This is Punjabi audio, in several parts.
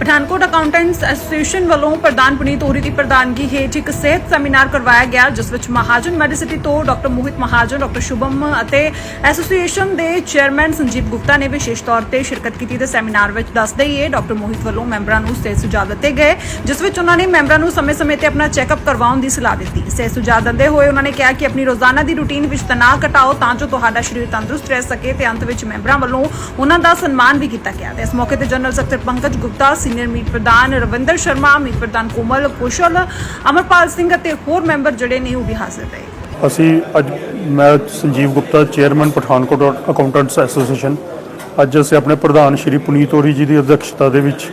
ਪਠਾਨਕੋਟ ਅਕਾਊਂਟੈਂਟਸ ਐਸੋਸੀਏਸ਼ਨ ਵੱਲੋਂ ਪ੍ਰਧਾਨ ਪੁਨੀਤ ਹੋਰੀ ਦੀ ਪ੍ਰਧਾਨਗੀ ਹੇਠ ਇੱਕ ਸਿਹਤ ਸੈਮੀਨਾਰ ਕਰਵਾਇਆ ਗਿਆ, ਜਿਸ ਵਿੱਚ ਮਹਾਜਨ ਮੈਡੀਸਿਟੀ ਤੋਂ ਡਾਕਟਰ ਮੋਹਿਤ ਮਹਾਜਨ, ਡਾਕਟਰ ਸ਼ੁਭਮ ਅਤੇ ਐਸੋਸੀਏਸ਼ਨ ਦੇ ਚੇਅਰਮੈਨ ਸੰਜੀਵ ਗੁਪਤਾ ਨੇ ਵਿਸ਼ੇਸ਼ ਤੌਰ ਤੇ ਸ਼ਿਰਕਤ ਕੀਤੀ। ਤੇ ਸੈਮੀਨਾਰ ਵਿੱਚ ਦੱਸ ਦਈਏ, ਡਾਕਟਰ ਮੋਹਿਤ ਵੱਲੋਂ ਮੈਂਬਰਾਂ ਨੂੰ ਸਿਹਤ ਸੁਝਾਅ ਦਿੱਤੇ ਗਏ, ਜਿਸ ਵਿੱਚ ਉਹਨਾਂ ਨੇ ਮੈਂਬਰਾਂ ਨੂੰ ਸਮੇਂ-ਸਮੇਂ ਤੇ ਆਪਣਾ ਚੈੱਕਅਪ ਕਰਵਾਉਣ ਦੀ ਸਲਾਹ ਦਿੱਤੀ। ਸਿਹਤ ਸੁਝਾਅ ਦਿੰਦੇ ਹੋਏ ਉਹਨਾਂ ਨੇ ਕਿਹਾ ਕਿ ਆਪਣੀ ਰੋਜ਼ਾਨਾ ਦੀ ਰੁਟੀਨ ਵਿੱਚ ਤਣਾਅ ਘਟਾਓ ਤਾਂ ਜੋ ਤੁਹਾਡਾ ਸਰੀਰ ਤੰਦਰੁਸਤ ਰਹਿ ਸਕੇ ਤੇ ਅੰਤ ਵਿੱਚ ਮੈਂਬਰਾਂ ਵੱਲੋਂ ਉਹਨਾਂ ਦਾ ਸਨਮਾਨ ਵੀ ਕੀਤਾ ਗਿਆ। ਤੇ ਇਸ ਮੌਕੇ ਤੇ ਜਨਰਲ ਸਕੱਤਰ ਪੰਕਜ ਗੁਪਤਾ ਸੀਨੀਅਰ ਮੀਤ ਪ੍ਰਧਾਨ ਰਵਿੰਦਰ ਸ਼ਰਮਾ ਮੀਤ ਪ੍ਰਧਾਨ ਕੋਮਲ ਕੁਸ਼ਲ, ਅਮਰਪਾਲ ਸਿੰਘ ਅਤੇ ਹੋਰ ਮੈਂਬਰ ਜਿਹੜੇ ਨੇ ਉਹ ਵੀ ਹਾਜ਼ਰ ਰਹੇ। ਅਸੀਂ ਅੱਜ ਮੈਂ Sanjeev Gupta chairman Pathankot accountants association ਅੱਜ ਅਸੀਂ ਆਪਣੇ ਪ੍ਰਧਾਨ ਸ਼੍ਰੀ ਪੁਨੀਤ ਹੋਰੀ ਜੀ ਦੀ ਅਧਿਕਸ਼ਤਾ ਦੇ ਵਿੱਚ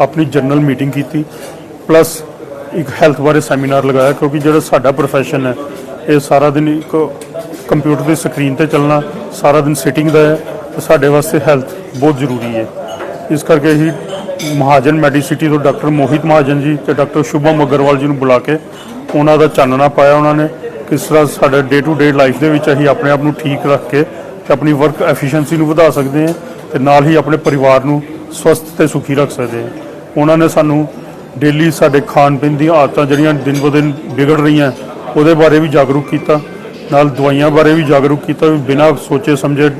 ਆਪਣੀ ਜਨਰਲ ਮੀਟਿੰਗ ਕੀਤੀ। ਪਲੱਸ ਇੱਕ ਹੈਲਥ ਬਾਰੇ ਸੈਮੀਨਾਰ ਲਗਾਇਆ, ਕਿਉਂਕਿ ਜਿਹੜਾ ਸਾਡਾ profession ਹੈ, ਇਹ ਸਾਰਾ ਦਿਨ ਇੱਕ ਕੰਪਿਊਟਰ ਦੀ ਸਕਰੀਨ ਤੇ ਚੱਲਣਾ, ਸਾਰਾ ਦਿਨ ਸਿਟਿੰਗ ਦਾ ਹੈ, ਤੇ ਸਾਡੇ ਵਾਸਤੇ ਹੈਲਥ ਬਹੁਤ ਜ਼ਰੂਰੀ ਹੈ। ਇਸ ਕਰਕੇ ਅਸੀਂ ਮਹਾਜਨ ਮੈਡੀਸਿਟੀ ਤੋਂ ਡਾਕਟਰ ਮੋਹਿਤ ਮਹਾਜਨ ਜੀ ਤੇ ਡਾਕਟਰ ਸ਼ੁਭਮ ਅਗਰਵਾਲ ਜੀ ਨੂੰ ਬੁਲਾ ਕੇ ਉਹਨਾਂ ਦਾ ਚਾਨਣਾ ਪਾਇਆ ਉਹਨਾਂ ਨੇ ਕਿਸ ਤਰ੍ਹਾਂ ਸਾਡਾ ਡੇ ਟੂ ਡੇ ਲਾਈਫ ਦੇ ਵਿੱਚ ਅਸੀਂ ਆਪਣੇ ਆਪ ਨੂੰ ਠੀਕ ਰੱਖ ਕੇ ਤੇ ਆਪਣੀ ਵਰਕ ਐਫੀਸ਼ੀਐਂਸੀ ਨੂੰ ਵਧਾ ਸਕਦੇ ਹਾਂ ਤੇ ਨਾਲ ਹੀ ਆਪਣੇ ਪਰਿਵਾਰ ਨੂੰ ਸਵਸਥ ਤੇ ਸੁਖੀ ਰੱਖ ਸਕਦੇ ਹਾਂ। ਉਹਨਾਂ ਨੇ ਸਾਨੂੰ ਡੇਲੀ ਸਾਡੇ ਖਾਣ ਪੀਣ ਦੀਆਂ ਆਦਤਾਂ ਜਿਹੜੀਆਂ ਦਿਨ ਬ ਦਿਨ ਵਿਗੜ ਰਹੀਆਂ, ਉਹਦੇ ਬਾਰੇ ਵੀ ਜਾਗਰੂਕ ਕੀਤਾ, ਨਾਲ ਦਵਾਈਆਂ ਬਾਰੇ ਵੀ ਜਾਗਰੂਕ ਕੀਤਾ ਵੀ ਬਿਨਾਂ ਸੋਚੇ ਸਮਝੇ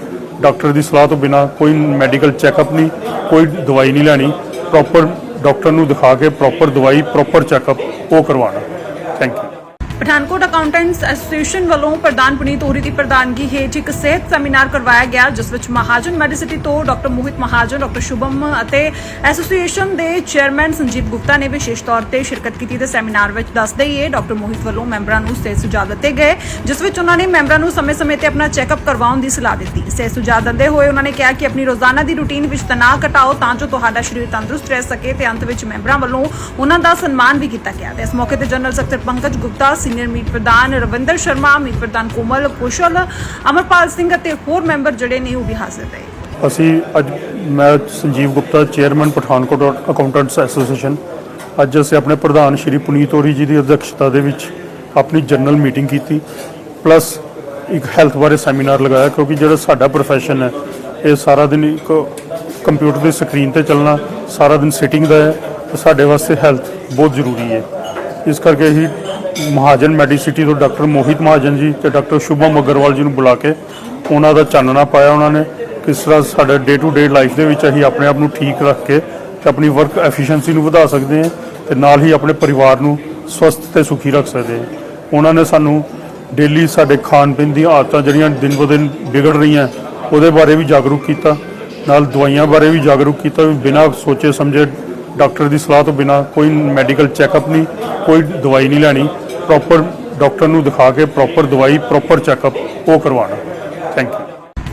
ਡਾਕਟਰ ਦੀ ਸਲਾਹ ਤੋਂ ਬਿਨਾਂ ਕੋਈ ਮੈਡੀਕਲ ਚੈੱਕਅਪ ਨਹੀਂ, ਕੋਈ ਦਵਾਈ ਨਹੀਂ ਲੈਣੀ। ਪ੍ਰੋਪਰ ਡਾਕਟਰ ਨੂੰ ਦਿਖਾ ਕੇ ਪ੍ਰੋਪਰ ਦਵਾਈ ਪ੍ਰੋਪਰ ਚੈੱਕਅਪ ਉਹ ਕਰਵਾਉਣਾ। Thank you Pathankot accountants association ਵੱਲੋਂ ਪ੍ਰਧਾਨ ਪੁਨੀਤ ਹੋਰੀ ਦੀ ਪ੍ਰਧਾਨਗੀ ਹੇਠ ਇੱਕ ਸਿਹਤ ਸੈਮੀਨਾਰ ਕਰਵਾਇਆ ਗਿਆ, ਜਿਸ ਵਿੱਚ ਮਹਾਜਨ ਮੈਡੀਸਿਟੀ ਤੋਂ ਡਾਕਟਰ ਮੋਹਿਤ ਮਹਾਜਨ, ਡਾਕਟਰ ਸ਼ੁਭਮ ਅਤੇ ਐਸੋਸੀਏਸ਼ਨ ਦੇ ਚੇਅਰਮੈਨ ਸੰਜੀਵ ਗੁਪਤਾ ਨੇ ਵਿਸ਼ੇਸ਼ ਤੌਰ ਤੇ ਸ਼ਿਰਕਤ ਕੀਤੀ। ਤੇ ਸੈਮੀਨਾਰ ਵਿੱਚ ਦੱਸ ਦਈਏ ਡਾਕਟਰ ਮੋਹਿਤ ਵੱਲੋਂ ਮੈਂਬਰਾਂ ਨੂੰ ਸਿਹਤ ਸੁਝਾਅ ਦਿੱਤੇ ਗਏ, ਜਿਸ ਵਿੱਚ ਉਹਨਾਂ ਨੇ ਮੈਂਬਰਾਂ ਨੂੰ ਸਮੇਂ-ਸਮੇਂ ਤੇ ਆਪਣਾ ਚੈੱਕਅਪ ਕਰਵਾਉਣ ਦੀ ਸਲਾਹ ਦਿੱਤੀ। ਸਿਹਤ ਸੁਝਾਅ ਦਿੰਦੇ ਹੋਏ ਉਹਨਾਂ ਨੇ ਕਿਹਾ ਕਿ ਆਪਣੀ ਰੋਜ਼ਾਨਾ ਦੀ ਰੁਟੀਨ ਵਿੱਚ ਤਣਾਅ ਘਟਾਓ ਤਾਂ ਜੋ ਤੁਹਾਡਾ ਸਰੀਰ ਤੰਦਰੁਸਤ ਰਹਿ ਸਕੇ ਤੇ ਅੰਤ ਵਿੱਚ ਮੈਂਬਰਾਂ ਵੱਲੋਂ ਉਹਨਾਂ ਦਾ ਸਨਮਾਨ ਵੀ ਕੀਤਾ ਗਿਆ। ਤੇ ਇਸ ਮੌਕੇ ਤੇ ਜਨਰਲ ਸਕੱਤਰ ਪੰਕਜ ਗੁਪਤਾ ਸੀਨੀਅਰ ਮੀਤ ਪ੍ਰਧਾਨ ਰਵਿੰਦਰ ਸ਼ਰਮਾ ਮੀਤ ਪ੍ਰਧਾਨ ਕੋਮਲ ਕੁਸ਼ਲ, ਅਮਰਪਾਲ ਸਿੰਘ ਅਤੇ ਹੋਰ ਮੈਂਬਰ ਜਿਹੜੇ ਨੇ ਉਹ ਵੀ ਹਾਜ਼ਰ ਰਹੇ। ਅਸੀਂ ਅੱਜ ਮੈਂ Sanjeev Gupta chairman Pathankot accountants association ਅੱਜ ਅਸੀਂ ਆਪਣੇ ਪ੍ਰਧਾਨ ਸ਼੍ਰੀ ਪੁਨੀਤ ਹੋਰੀ ਜੀ ਦੀ ਅਧਿਕਸ਼ਤਾ ਦੇ ਵਿੱਚ ਆਪਣੀ ਜਨਰਲ ਮੀਟਿੰਗ ਕੀਤੀ। ਪਲੱਸ ਇੱਕ ਹੈਲਥ ਬਾਰੇ ਸੈਮੀਨਾਰ ਲਗਾਇਆ, ਕਿਉਂਕਿ ਜਿਹੜਾ ਸਾਡਾ profession ਹੈ, ਇਹ ਸਾਰਾ ਦਿਨ ਇੱਕ ਕੰਪਿਊਟਰ ਦੀ ਸਕਰੀਨ ਤੇ ਚੱਲਣਾ, ਸਾਰਾ ਦਿਨ ਸਿਟਿੰਗ ਦਾ ਹੈ, ਤੇ ਸਾਡੇ ਵਾਸਤੇ ਹੈਲਥ ਬਹੁਤ ਜ਼ਰੂਰੀ ਹੈ। ਇਸ ਕਰਕੇ ਅਸੀਂ ਮਹਾਜਨ ਮੈਡੀਸਿਟੀ ਤੋਂ ਡਾਕਟਰ ਮੋਹਿਤ ਮਹਾਜਨ ਜੀ ਤੇ ਡਾਕਟਰ ਸ਼ੁਭਮ ਅਗਰਵਾਲ ਜੀ ਨੂੰ ਬੁਲਾ ਕੇ ਉਹਨਾਂ ਦਾ ਚਾਨਣਾ ਪਾਇਆ ਉਹਨਾਂ ਨੇ ਕਿਸ ਤਰ੍ਹਾਂ ਸਾਡੇ ਡੇ ਟੂ ਡੇ ਲਾਈਫ ਦੇ ਵਿੱਚ ਅਸੀਂ ਆਪਣੇ ਆਪ ਨੂੰ ਠੀਕ ਰੱਖ ਕੇ ਤੇ ਆਪਣੀ ਵਰਕ ਐਫੀਸ਼ੀਐਂਸੀ ਨੂੰ ਵਧਾ ਸਕਦੇ ਹਾਂ ਤੇ ਨਾਲ ਹੀ ਆਪਣੇ ਪਰਿਵਾਰ ਨੂੰ ਸਵਸਥ ਤੇ ਸੁਖੀ ਰੱਖ ਸਕਦੇ ਹਾਂ। ਉਹਨਾਂ ਨੇ ਸਾਨੂੰ ਡੇਲੀ ਸਾਡੇ ਖਾਣ ਪੀਣ ਦੀਆਂ ਆਦਤਾਂ ਜਿਹੜੀਆਂ ਦਿਨ ਬ ਦਿਨ ਵਿਗੜ ਰਹੀਆਂ, ਉਹਦੇ ਬਾਰੇ ਵੀ ਜਾਗਰੂਕ ਕੀਤਾ, ਨਾਲ ਦਵਾਈਆਂ ਬਾਰੇ ਵੀ ਜਾਗਰੂਕ ਕੀਤਾ, ਵੀ ਬਿਨਾਂ ਸੋਚੇ ਸਮਝੇ ਡਾਕਟਰ ਦੀ ਸਲਾਹ ਤੋਂ ਬਿਨਾਂ ਕੋਈ ਮੈਡੀਕਲ ਚੈੱਕਅਪ ਨਹੀਂ, ਕੋਈ ਦਵਾਈ ਨਹੀਂ ਲੈਣੀ ਪ੍ਰੋਪਰ ਡਾਕਟਰ ਨੂੰ ਦਿਖਾ ਕੇ ਪ੍ਰੋਪਰ ਦਵਾਈ ਪ੍ਰੋਪਰ ਚੈੱਕਅਪ ਉਹ ਕਰਵਾਉਣਾ। Thank you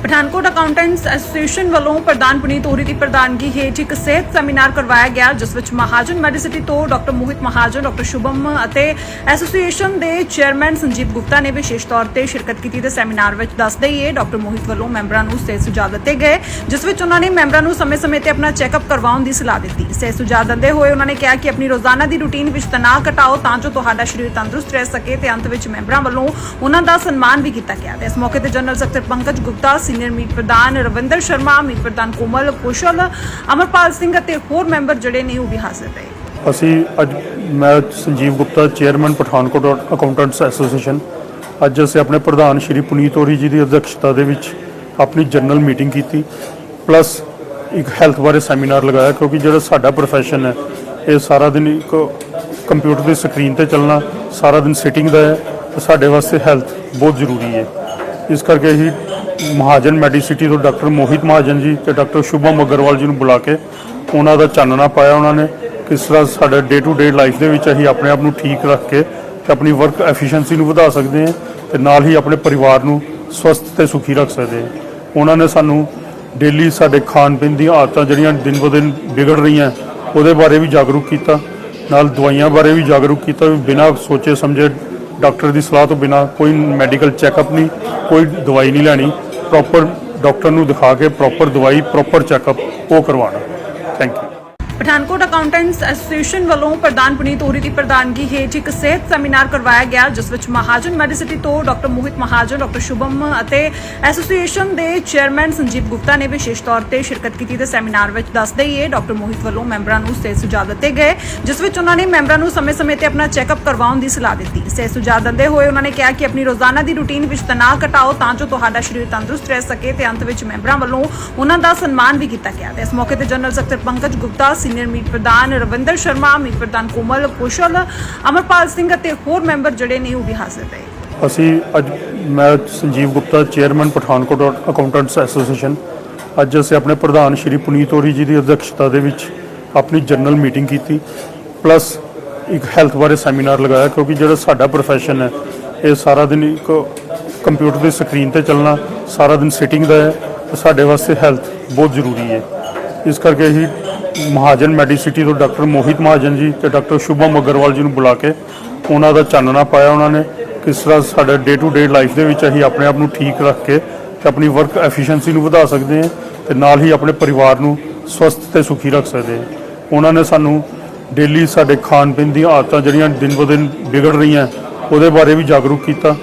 Pathankot accountants association ਵੱਲੋਂ ਪ੍ਰਧਾਨ ਪੁਨੀਤ ਹੋਰੀ ਦੀ ਪ੍ਰਧਾਨਗੀ ਹੇਠ ਇੱਕ ਸਿਹਤ ਸੈਮੀਨਾਰ ਕਰਵਾਇਆ ਗਿਆ, ਜਿਸ ਵਿੱਚ ਮਹਾਜਨ ਮੈਡੀਸਿਟੀ ਤੋਂ ਡਾਕਟਰ ਮੋਹਿਤ ਮਹਾਜਨ, ਡਾਕਟਰ ਸ਼ੁਭਮ ਅਤੇ ਐਸੋਸੀਏਸ਼ਨ ਦੇ ਚੇਅਰਮੈਨ ਸੰਜੀਵ ਗੁਪਤਾ ਨੇ ਵਿਸ਼ੇਸ਼ ਤੌਰ ਤੇ ਸ਼ਿਰਕਤ ਕੀਤੀ ਤੇ ਸੈਮੀਨਾਰ ਵਿੱਚ ਦੱਸ ਦਈਏ, ਡਾਕਟਰ ਮੋਹਿਤ ਵੱਲੋਂ ਮੈਂਬਰਾਂ ਨੂੰ ਸਿਹਤ ਸੁਝਾਅ ਦਿੱਤੇ ਗਏ, ਜਿਸ ਵਿੱਚ ਉਹਨਾਂ ਨੇ ਮੈਂਬਰਾਂ ਨੂੰ ਸਮੇਂ-ਸਮੇਂ ਤੇ ਆਪਣਾ ਚੈੱਕਅਪ ਕਰਵਾਉਣ ਦੀ ਸਲਾਹ ਦਿੱਤੀ। ਸਿਹਤ ਸੁਝਾਅ ਦਿੰਦੇ ਹੋਏ ਉਹਨਾਂ ਨੇ ਕਿਹਾ ਕਿ ਆਪਣੀ ਰੋਜ਼ਾਨਾ ਦੀ ਰੁਟੀਨ ਵਿੱਚ ਤਣਾਅ ਘਟਾਓ ਤਾਂ ਜੋ ਤੁਹਾਡਾ ਸਰੀਰ ਤੰਦਰੁਸਤ ਰਹਿ ਸਕੇ ਤੇ ਅੰਤ ਵਿੱਚ ਮੈਂਬਰਾਂ ਵੱਲੋਂ ਉਹਨਾਂ ਦਾ ਸਨਮਾਨ ਵੀ ਕੀਤਾ ਗਿਆ। ਇਸ ਮੌਕੇ ਤੇ ਜਨਰਲ ਸਕੱਤਰ ਪੰਕਜ ਗੁਪਤਾ ਸੀਨੀਅਰ ਮੀਤ ਪ੍ਰਧਾਨ ਰਵਿੰਦਰ ਸ਼ਰਮਾ ਮੀਤ ਪ੍ਰਧਾਨ ਕੋਮਲ ਕੁਸ਼ਲ, ਅਮਰਪਾਲ ਸਿੰਘ ਅਤੇ ਹੋਰ ਮੈਂਬਰ ਜਿਹੜੇ ਨੇ ਉਹ ਵੀ ਹਾਜ਼ਰ ਰਹੇ। ਅਸੀਂ ਅੱਜ ਮੈਂ Sanjeev Gupta chairman Pathankot accountants association ਅੱਜ ਅਸੀਂ ਆਪਣੇ ਪ੍ਰਧਾਨ ਸ਼੍ਰੀ ਪੁਨੀਤ ਹੋਰੀ ਜੀ ਦੀ ਅਧਿਕਸ਼ਤਾ ਦੇ ਵਿੱਚ ਆਪਣੀ ਜਨਰਲ ਮੀਟਿੰਗ ਕੀਤੀ। ਪਲੱਸ ਇੱਕ ਹੈਲਥ ਬਾਰੇ ਸੈਮੀਨਾਰ ਲਗਾਇਆ, ਕਿਉਂਕਿ ਜਿਹੜਾ ਸਾਡਾ profession ਹੈ, ਇਹ ਸਾਰਾ ਦਿਨ ਇੱਕ ਕੰਪਿਊਟਰ ਦੀ ਸਕਰੀਨ ਤੇ ਚੱਲਣਾ, ਸਾਰਾ ਦਿਨ ਸਿਟਿੰਗ ਦਾ ਹੈ, ਤੇ ਸਾਡੇ ਵਾਸਤੇ ਹੈਲਥ ਬਹੁਤ ਜ਼ਰੂਰੀ ਹੈ। ਇਸ ਕਰਕੇ ਅਸੀਂ ਮਹਾਜਨ ਮੈਡੀਸਿਟੀ ਤੋਂ ਡਾਕਟਰ ਮੋਹਿਤ ਮਹਾਜਨ ਜੀ ਤੇ ਡਾਕਟਰ ਸ਼ੁਭਮ ਅਗਰਵਾਲ ਜੀ ਨੂੰ ਬੁਲਾ ਕੇ ਉਹਨਾਂ ਦਾ ਚਾਨਣਾ ਪਾਇਆ ਉਹਨਾਂ ਨੇ ਕਿਸ ਤਰ੍ਹਾਂ ਸਾਡਾ ਡੇ ਟੂ ਡੇ ਲਾਈਫ ਦੇ ਵਿੱਚ ਅਸੀਂ ਆਪਣੇ ਆਪ ਨੂੰ ਠੀਕ ਰੱਖ ਕੇ ਤੇ ਆਪਣੀ ਵਰਕ ਐਫੀਸ਼ੀਐਂਸੀ ਨੂੰ ਵਧਾ ਸਕਦੇ ਹਾਂ ਤੇ ਨਾਲ ਹੀ ਆਪਣੇ ਪਰਿਵਾਰ ਨੂੰ ਸਵਸਥ ਤੇ ਸੁਖੀ ਰੱਖ ਸਕਦੇ ਹਾਂ। ਉਹਨਾਂ ਨੇ ਸਾਨੂੰ ਡੇਲੀ ਸਾਡੇ ਖਾਣ ਪੀਣ ਦੀਆਂ ਆਦਤਾਂ ਜਿਹੜੀਆਂ ਦਿਨ ਬ ਦਿਨ ਵਿਗੜ ਰਹੀਆਂ, ਉਹਦੇ ਬਾਰੇ ਵੀ ਜਾਗਰੂਕ ਕੀਤਾ, ਨਾਲ ਦਵਾਈਆਂ ਬਾਰੇ ਵੀ ਜਾਗਰੂਕ ਕੀਤਾ, ਵੀ ਬਿਨਾਂ ਸੋਚੇ ਸਮਝੇ ਡਾਕਟਰ ਦੀ ਸਲਾਹ ਤੋਂ ਬਿਨਾਂ ਕੋਈ ਮੈਡੀਕਲ ਚੈੱਕਅਪ ਨਹੀਂ, ਕੋਈ ਦਵਾਈ ਨਹੀਂ ਲੈਣੀ। ਪ੍ਰੋਪਰ ਡਾਕਟਰ ਨੂੰ ਦਿਖਾ ਕੇ ਪ੍ਰੋਪਰ ਦਵਾਈ ਪ੍ਰੋਪਰ ਚੈੱਕਅਪ ਉਹ ਕਰਵਾਉਣਾ। Thank you Pathankot accountants association ਵੱਲੋਂ ਪ੍ਰਧਾਨ ਪੁਨੀਤ ਹੋਰੀ ਦੀ ਪ੍ਰਧਾਨਗੀ ਹੇਠ ਇੱਕ ਸਿਹਤ ਸੈਮੀਨਾਰ ਕਰਵਾਇਆ ਗਿਆ, ਜਿਸ ਵਿੱਚ ਮਹਾਜਨ ਮੈਡੀਸਿਟੀ ਤੋਂ ਡਾਕਟਰ ਮੋਹਿਤ ਮਹਾਜਨ, ਡਾਕਟਰ ਸ਼ੁਭਮ ਅਤੇ ਐਸੋਸੀਏਸ਼ਨ ਦੇ ਚੇਅਰਮੈਨ ਸੰਜੀਵ ਗੁਪਤਾ ਨੇ ਵਿਸ਼ੇਸ਼ ਤੌਰ ਤੇ ਸ਼ਿਰਕਤ ਕੀਤੀ। ਤੇ ਸੈਮੀਨਾਰ ਵਿੱਚ ਦੱਸਦੇ ਹੀ ਇਹ ਡਾਕਟਰ ਮੋਹਿਤ ਵੱਲੋਂ ਮੈਂਬਰਾਂ ਨੂੰ ਸਿਹਤ ਸੁਝਾਅ ਦਿੱਤੇ ਗਏ, ਜਿਸ ਵਿੱਚ ਉਹਨਾਂ ਨੇ ਮੈਂਬਰਾਂ ਨੂੰ ਸਮੇਂ-ਸਮੇਂ ਤੇ ਆਪਣਾ ਚੈੱਕਅਪ ਕਰਵਾਉਣ ਦੀ ਸਲਾਹ ਦਿੱਤੀ। ਸਿਹਤ ਸੁਝਾਅ ਦਿੰਦੇ ਹੋਏ ਉਹਨਾਂ ਨੇ ਕਿਹਾ ਕਿ ਆਪਣੀ ਰੋਜ਼ਾਨਾ ਦੀ ਰੁਟੀਨ ਵਿੱਚ ਤਣਾਅ ਘਟਾਓ ਤਾਂ ਜੋ ਤੁਹਾਡਾ ਸਰੀਰ ਤੰਦਰੁਸਤ ਰਹਿ ਸਕੇ ਤੇ ਅੰਤ ਵਿੱਚ ਮੈਂਬਰਾਂ ਵੱਲੋਂ ਉਹਨਾਂ ਦਾ ਸਨਮਾਨ ਵੀ ਕੀਤਾ ਗਿਆ। ਤੇ ਇਸ ਮੌਕੇ ਤੇ ਜਨਰਲ ਸਕੱਤਰ ਪੰਕਜ ਗੁਪਤਾ ਸੀਨੀਅਰ ਮੀਤ ਪ੍ਰਧਾਨ ਰਵਿੰਦਰ ਸ਼ਰਮਾ, ਮੀਤ ਪ੍ਰਧਾਨ ਕੋਮਲ ਕੁਸ਼ਲ, ਅਮਰਪਾਲ ਸਿੰਘ ਅਤੇ ਹੋਰ ਮੈਂਬਰ ਜਿਹੜੇ ਨੇ ਉਹ ਵੀ ਹਾਜ਼ਰ ਰਹੇ। ਅਸੀਂ ਅੱਜ ਮੈਂ Sanjeev Gupta, chairman Pathankot accountants association ਅੱਜ ਅਸੀਂ ਆਪਣੇ ਪ੍ਰਧਾਨ ਸ਼੍ਰੀ ਪੁਨੀਤ ਹੋਰੀ ਜੀ ਦੀ ਅਧਿਕਸ਼ਤਾ ਦੇ ਵਿੱਚ ਆਪਣੀ ਜਨਰਲ ਮੀਟਿੰਗ ਕੀਤੀ, ਪਲੱਸ ਇੱਕ ਹੈਲਥ ਬਾਰੇ ਸੈਮੀਨਾਰ ਲਗਾਇਆ, ਕਿਉਂਕਿ ਜਿਹੜਾ ਸਾਡਾ profession ਹੈ, ਇਹ ਸਾਰਾ ਦਿਨ ਇੱਕ ਕੰਪਿਊਟਰ ਦੀ ਸਕਰੀਨ ਤੇ ਚੱਲਣਾ, ਸਾਰਾ ਦਿਨ ਸਿਟਿੰਗ ਦਾ ਹੈ ਸਾਡੇ ਵਾਸਤੇ ਹੈਲਥ ਬਹੁਤ ਜ਼ਰੂਰੀ ਹੈ। ਇਸ ਕਰਕੇ ਅਸੀਂ ਮਹਾਜਨ ਮੈਡੀਸਿਟੀ ਤੋਂ ਡਾਕਟਰ ਮੋਹਿਤ ਮਹਾਜਨ ਜੀ ਤੇ ਡਾਕਟਰ ਸ਼ੁਭਮ ਅਗਰਵਾਲ ਜੀ ਨੂੰ ਬੁਲਾ ਕੇ ਉਹਨਾਂ ਦਾ ਚਾਨਣਾ ਪਾਇਆ ਉਹਨਾਂ ਨੇ ਕਿਸ ਤਰ੍ਹਾਂ ਸਾਡਾ ਡੇ ਟੂ ਡੇ ਲਾਈਫ ਦੇ ਵਿੱਚ ਅਸੀਂ ਆਪਣੇ ਆਪ ਨੂੰ ਠੀਕ ਰੱਖ ਕੇ ਤੇ ਆਪਣੀ ਵਰਕ ਐਫੀਸ਼ੀਐਂਸੀ ਨੂੰ ਵਧਾ ਸਕਦੇ ਹਾਂ ਤੇ ਨਾਲ ਹੀ ਆਪਣੇ ਪਰਿਵਾਰ ਨੂੰ ਸਵਸਥ ਤੇ ਸੁਖੀ ਰੱਖ ਸਕਦੇ ਹਾਂ। ਉਹਨਾਂ ਨੇ ਸਾਨੂੰ ਡੇਲੀ ਸਾਡੇ ਖਾਣ ਪੀਣ ਦੀਆਂ ਆਦਤਾਂ ਜਿਹੜੀਆਂ ਦਿਨ ਬ ਦਿਨ ਵਿਗੜ ਰਹੀਆਂ, ਉਹਦੇ ਬਾਰੇ ਵੀ ਜਾਗਰੂਕ ਕੀਤਾ,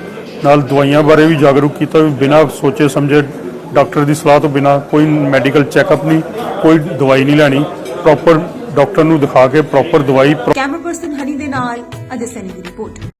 ਨਾਲ ਦਵਾਈਆਂ ਬਾਰੇ ਵੀ ਜਾਗਰੂਕ ਕੀਤਾ, ਵੀ ਬਿਨਾਂ ਸੋਚੇ ਸਮਝੇ ਡਾਕਟਰ ਦੀ ਸਲਾਹ ਤੋਂ ਬਿਨਾਂ ਕੋਈ ਮੈਡੀਕਲ ਚੈੱਕਅਪ ਨਹੀਂ, ਕੋਈ ਦਵਾਈ ਨਹੀਂ ਲੈਣੀ। ਪ੍ਰੋਪਰ ਡਾਕਟਰ ਨੂੰ ਦਿਖਾ ਕੇ ਪ੍ਰੋਪਰ ਦਵਾਈ ਕੈਮਰਾ ਪਰਸਨ ਹਨੀ ਦੇ ਨਾਲ ਅਜੇ ਸੈਨੀ ਦੀ ਰਿਪੋਰਟ।